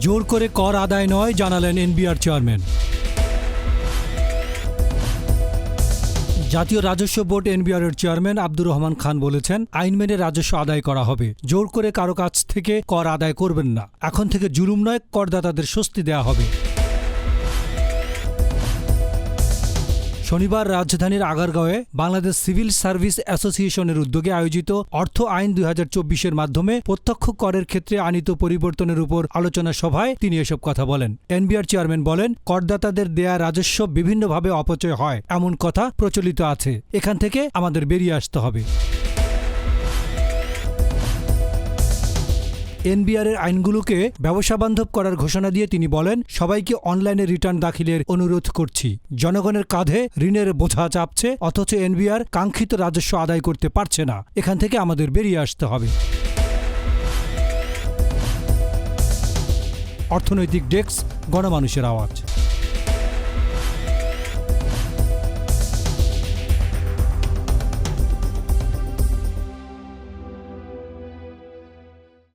জোর করে কর আদায় নয়, জানালেন এনবিআর চেয়ারম্যান। জাতীয় রাজস্ব বোর্ড এনবিআর এর চেয়ারম্যান আব্দুর রহমান খান বলেছেন, আইন মেনে রাজস্ব আদায় করা হবে। জোর করে কারও কাছ থেকে কর আদায় করবেন না। এখন থেকে জুলুম নয়, করদাতাদের স্বস্তি দেওয়া হবে। শনিবার রাজধানীর আগারগাঁওয়ে বাংলাদেশ সিভিল সার্ভিস অ্যাসোসিয়েশনের উদ্যোগে আয়োজিত অর্থ আইন দুই হাজার চব্বিশের মাধ্যমে প্রত্যক্ষ করের ক্ষেত্রে আনিত পরিবর্তনের উপর আলোচনা সভায় তিনি এসব কথা বলেন। এনবিআর চেয়ারম্যান বলেন, করদাতাদের দেয়া রাজস্ব বিভিন্নভাবে অপচয় হয়, এমন কথা প্রচলিত আছে। এখান থেকে আমাদের বেরিয়ে আসতে হবে। এনবিআর এর আইনগুলোকে ব্যবসা বান্ধব করার ঘোষণা দিয়ে তিনি বলেন, সবাইকে অনলাইনে রিটার্ন দাখিলের অনুরোধ করছি। জনগণের কাঁধে ঋণের বোঝা চাপছে, অথচ এনবিআর কাঙ্ক্ষিত রাজস্ব আদায় করতে পারছে না। এখান থেকে আমাদের বেরিয়ে আসতে হবে। অর্থনৈতিক ডেস্ক, গণমানুষের আওয়াজ।